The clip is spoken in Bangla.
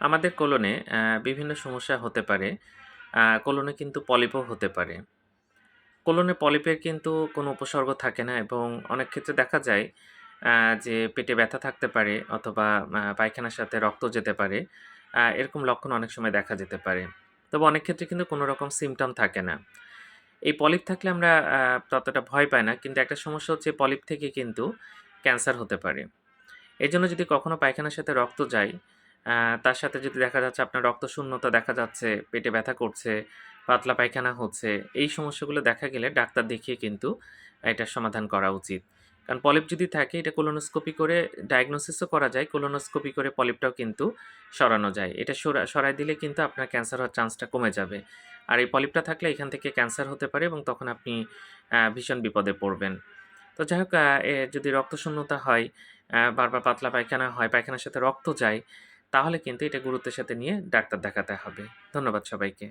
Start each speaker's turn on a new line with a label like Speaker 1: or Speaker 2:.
Speaker 1: আমাদের কোলনে বিভিন্ন সমস্যা হতে পারে। কোলনে কিন্তু পলিপও হতে পারে। কোলনে পলিপের কিন্তু কোনো উপসর্গ থাকে না এবং অনেক ক্ষেত্রে দেখা যায় যে পেটে ব্যথা থাকতে পারে অথবা পায়খানার সাথে রক্ত যেতে পারে। এরকম লক্ষণ অনেক সময় দেখা যেতে পারে। তবে অনেক ক্ষেত্রে কিন্তু কোনো রকম সিম্পটম থাকে না। এই পলিপ থাকলে আমরা ততটা ভয় পাই না। কিন্তু একটা সমস্যা হচ্ছে পলিপ থেকে কিন্তু ক্যান্সার হতে পারে। এজন্য যদি কখনো পায়খানার সাথে রক্ত যায়, তার সাথে যদি দেখা যাচ্ছে আপনার রক্তশূন্যতা দেখা যাচ্ছে, পেটে ব্যথা করছে, পাতলা পায়খানা হচ্ছে, এই সমস্যাগুলো দেখা গেলে ডাক্তার দেখিয়ে কিন্তু এটার সমাধান করা উচিত। কারণ পলিপ যদি থাকে এটা কোলোনোস্কোপি করে ডায়াগনোসিসও করা যায়। কোলোনোস্কোপি করে পলিপটাও কিন্তু সরানো যায়। এটা সরা সরায় দিলে কিন্তু আপনার ক্যান্সার হওয়ার চান্সটা কমে যাবে। আর এই পলিপটা থাকলে এখান থেকে ক্যান্সার হতে পারে এবং তখন আপনি ভীষণ বিপদে পড়বেন। তো যাই হোক যদি রক্তশূন্যতা হয়, বারবার পাতলা পায়খানা হয়, পায়খানার সাথে রক্ত যায়, তাহলে কিন্তু এটা গুরুত্বের সাথে নিয়ে ডাক্তার দেখাতে হবে। ধন্যবাদ সবাইকে।